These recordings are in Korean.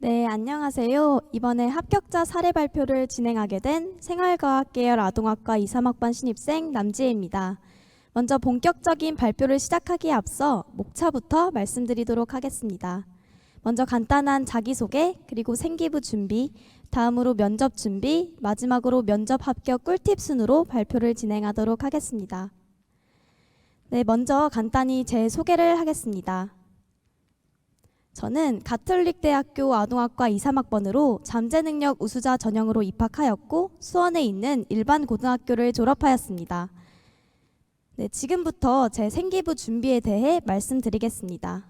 네, 안녕하세요. 이번에 합격자 사례 발표를 진행하게 된 생활과학 계열 아동학과 2, 3학번 신입생 남지혜입니다. 먼저 본격적인 발표를 시작하기에 앞서 목차부터 말씀드리도록 하겠습니다. 먼저 간단한 자기소개, 그리고 생기부 준비, 다음으로 면접 준비, 마지막으로 면접 합격 꿀팁 순으로 발표를 진행하도록 하겠습니다. 네, 먼저 간단히 제 소개를 하겠습니다. 저는 가톨릭 대학교 아동학과 2, 3학번으로 잠재 능력 우수자 전형으로 입학하였고 수원에 있는 일반 고등학교를 졸업하였습니다. 네, 지금부터 제 생기부 준비에 대해 말씀드리겠습니다.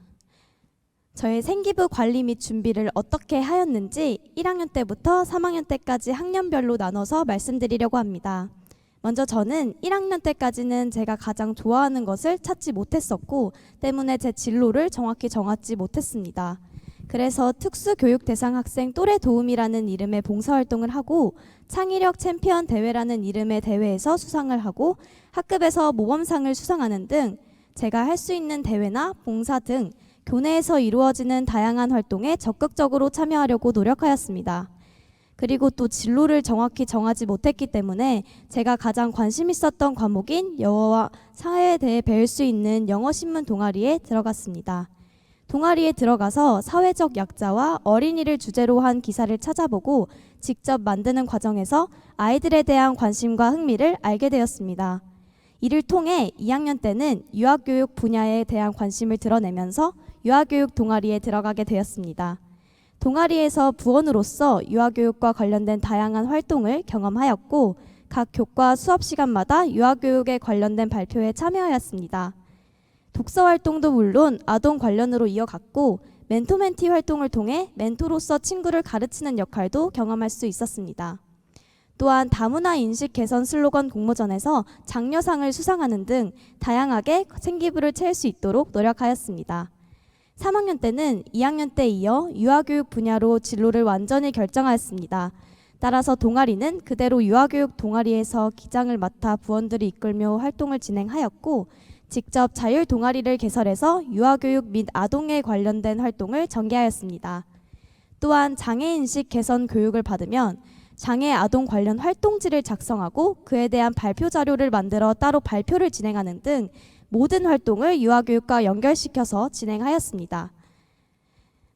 저의 생기부 관리 및 준비를 어떻게 하였는지 1학년 때부터 3학년 때까지 학년별로 나눠서 말씀드리려고 합니다. 먼저 저는 1학년 때까지는 제가 가장 좋아하는 것을 찾지 못했었고 때문에 제 진로를 정확히 정하지 못했습니다. 그래서 특수교육 대상 학생 또래 도움이라는 이름의 봉사활동을 하고 창의력 챔피언 대회라는 이름의 대회에서 수상을 하고 학급에서 모범상을 수상하는 등 제가 할 수 있는 대회나 봉사 등 교내에서 이루어지는 다양한 활동에 적극적으로 참여하려고 노력하였습니다. 그리고 또 진로를 정확히 정하지 못했기 때문에 제가 가장 관심 있었던 과목인 영어와 사회에 대해 배울 수 있는 영어 신문 동아리에 들어갔습니다. 동아리에 들어가서 사회적 약자와 어린이를 주제로 한 기사를 찾아보고 직접 만드는 과정에서 아이들에 대한 관심과 흥미를 알게 되었습니다. 이를 통해 2학년 때는 유아교육 분야에 대한 관심을 드러내면서 유아교육 동아리에 들어가게 되었습니다. 동아리에서 부원으로서 유아교육과 관련된 다양한 활동을 경험하였고 각 교과 수업 시간마다 유아교육에 관련된 발표에 참여하였습니다. 독서 활동도 물론 아동 관련으로 이어갔고 멘토멘티 활동을 통해 멘토로서 친구를 가르치는 역할도 경험할 수 있었습니다. 또한 다문화 인식 개선 슬로건 공모전에서 장려상을 수상하는 등 다양하게 생기부를 채울 수 있도록 노력하였습니다. 3학년 때는 2학년 때 이어 유아교육 분야로 진로를 완전히 결정하였습니다. 따라서 동아리는 그대로 유아교육 동아리에서 기장을 맡아 부원들이 이끌며 활동을 진행하였고 직접 자율 동아리를 개설해서 유아교육 및 아동에 관련된 활동을 전개하였습니다. 또한 장애인식 개선 교육을 받으면 장애 아동 관련 활동지를 작성하고 그에 대한 발표 자료를 만들어 따로 발표를 진행하는 등 모든 활동을 유아교육과 연결시켜서 진행하였습니다.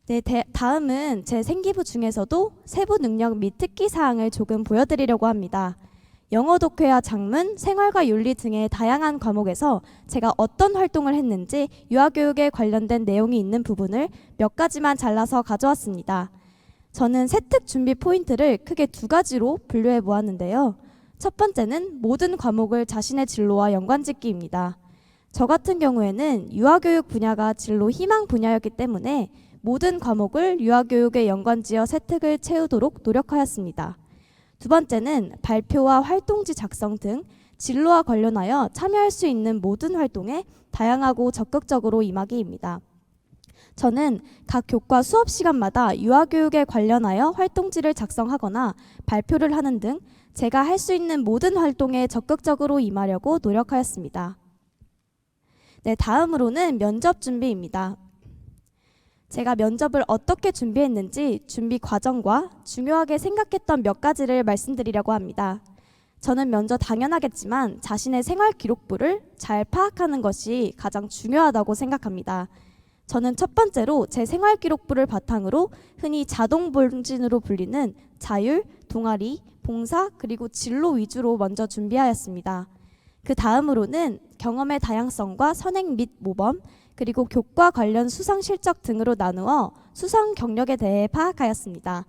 네, 대, 다음은 제 생기부 중에서도 세부 능력 및 특기 사항을 조금 보여드리려고 합니다. 영어 독해와 작문, 생활과 윤리 등의 다양한 과목에서 제가 어떤 활동을 했는지 유아교육에 관련된 내용이 있는 부분을 몇 가지만 잘라서 가져왔습니다. 저는 세특 준비 포인트를 크게 두 가지로 분류해 보았는데요. 첫 번째는 모든 과목을 자신의 진로와 연관짓기입니다. 저 같은 경우에는 유아교육 분야가 진로 희망 분야였기 때문에 모든 과목을 유아교육에 연관지어 세특을 채우도록 노력하였습니다. 두 번째는 발표와 활동지 작성 등 진로와 관련하여 참여할 수 있는 모든 활동에 다양하고 적극적으로 임하기입니다. 저는 각 교과 수업 시간마다 유아교육에 관련하여 활동지를 작성하거나 발표를 하는 등 제가 할 수 있는 모든 활동에 적극적으로 임하려고 노력하였습니다. 네, 다음으로는 면접 준비입니다. 제가 면접을 어떻게 준비했는지 준비 과정과 중요하게 생각했던 몇 가지를 말씀드리려고 합니다. 저는 먼저 당연하겠지만 자신의 생활 기록부를 잘 파악하는 것이 가장 중요하다고 생각합니다. 저는 첫 번째로 제 생활 기록부를 바탕으로 흔히 자동 본진으로 불리는 자율, 동아리, 봉사, 그리고 진로 위주로 먼저 준비하였습니다. 그 다음으로는 경험의 다양성과 선행 및 모범, 그리고 교과 관련 수상 실적 등으로 나누어 수상 경력에 대해 파악하였습니다.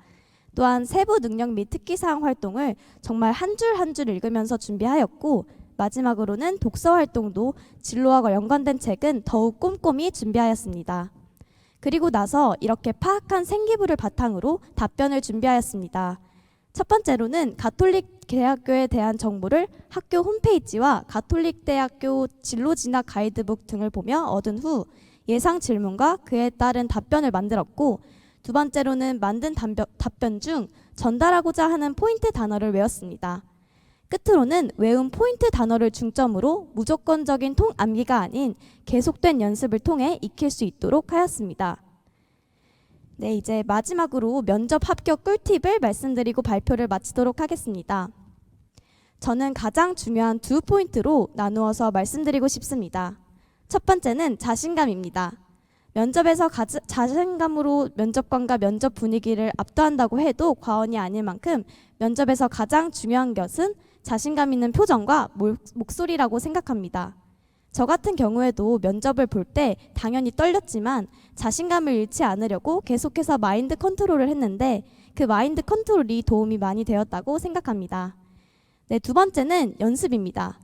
또한 세부 능력 및 특기사항 활동을 정말 한 줄 한 줄 읽으면서 준비하였고 마지막으로는 독서 활동도 진로와 연관된 책은 더욱 꼼꼼히 준비하였습니다. 그리고 나서 이렇게 파악한 생기부를 바탕으로 답변을 준비하였습니다. 첫 번째로는 가톨릭 대학교에 대한 정보를 학교 홈페이지와 가톨릭 대학교 진로 진학 가이드북 등을 보며 얻은 후 예상 질문과 그에 따른 답변을 만들었고 두 번째로는 만든 답변, 답변 중 전달하고자 하는 포인트 단어를 외웠습니다. 끝으로는 외운 포인트 단어를 중점으로 무조건적인 통 암기가 아닌 계속된 연습을 통해 익힐 수 있도록 하였습니다. 네, 이제 마지막으로 면접 합격 꿀팁을 말씀드리고 발표를 마치도록 하겠습니다. 저는 가장 중요한 두 포인트로 나누어서 말씀드리고 싶습니다. 첫 번째는 자신감입니다. 면접에서 가지, 자신감으로 면접관과 면접 분위기를 압도한다고 해도 과언이 아닐 만큼 면접에서 가장 중요한 것은 자신감 있는 표정과 목- 목소리라고 생각합니다. 저 같은 경우에도 면접을 볼 때 당연히 떨렸지만 자신감을 잃지 않으려고 계속해서 마인드 컨트롤을 했는데 그 마인드 컨트롤이 도움이 많이 되었다고 생각합니다. 네, 두 번째는 연습입니다.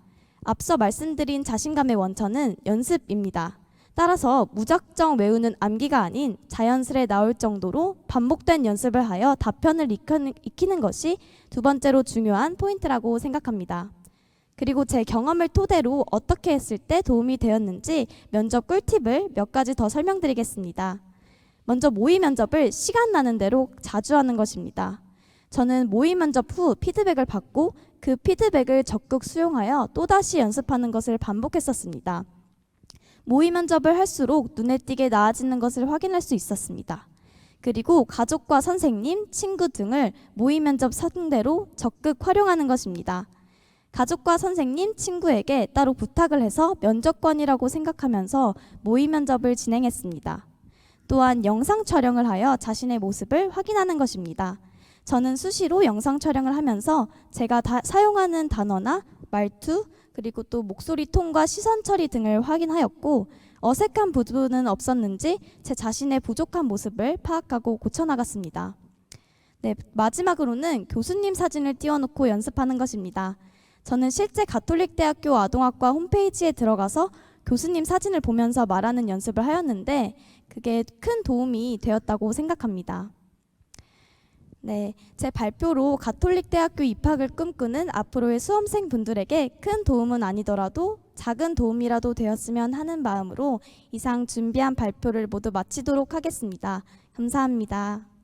앞서 말씀드린 자신감의 원천은 연습입니다. 따라서 무작정 외우는 암기가 아닌 자연스레 나올 정도로 반복된 연습을 하여 답변을 익히는, 것이 두 번째로 중요한 포인트라고 생각합니다. 그리고 제 경험을 토대로 어떻게 했을 때 도움이 되었는지 면접 꿀팁을 몇 가지 더 설명드리겠습니다. 먼저 모의 면접을 시간 나는 대로 자주 하는 것입니다. 저는 모의 면접 후 피드백을 받고 그 피드백을 적극 수용하여 또다시 연습하는 것을 반복했었습니다. 모의 면접을 할수록 눈에 띄게 나아지는 것을 확인할 수 있었습니다. 그리고 가족과 선생님, 친구 등을 모의 면접 상대로 적극 활용하는 것입니다. 가족과 선생님, 친구에게 따로 부탁을 해서 면접관이라고 생각하면서 모의 면접을 진행했습니다. 또한 영상 촬영을 하여 자신의 모습을 확인하는 것입니다. 저는 수시로 영상 촬영을 하면서 제가 다 사용하는 단어나 말투 그리고 또 목소리 톤과 시선 처리 등을 확인하였고 어색한 부분은 없었는지 제 자신의 부족한 모습을 파악하고 고쳐나갔습니다. 네, 마지막으로는 교수님 사진을 띄워놓고 연습하는 것입니다. 저는 실제 가톨릭 대학교 아동학과 홈페이지에 들어가서 교수님 사진을 보면서 말하는 연습을 하였는데 그게 큰 도움이 되었다고 생각합니다. 네, 제 발표로 가톨릭 대학교 입학을 꿈꾸는 앞으로의 수험생 분들에게 큰 도움은 아니더라도 작은 도움이라도 되었으면 하는 마음으로 이상 준비한 발표를 모두 마치도록 하겠습니다. 감사합니다.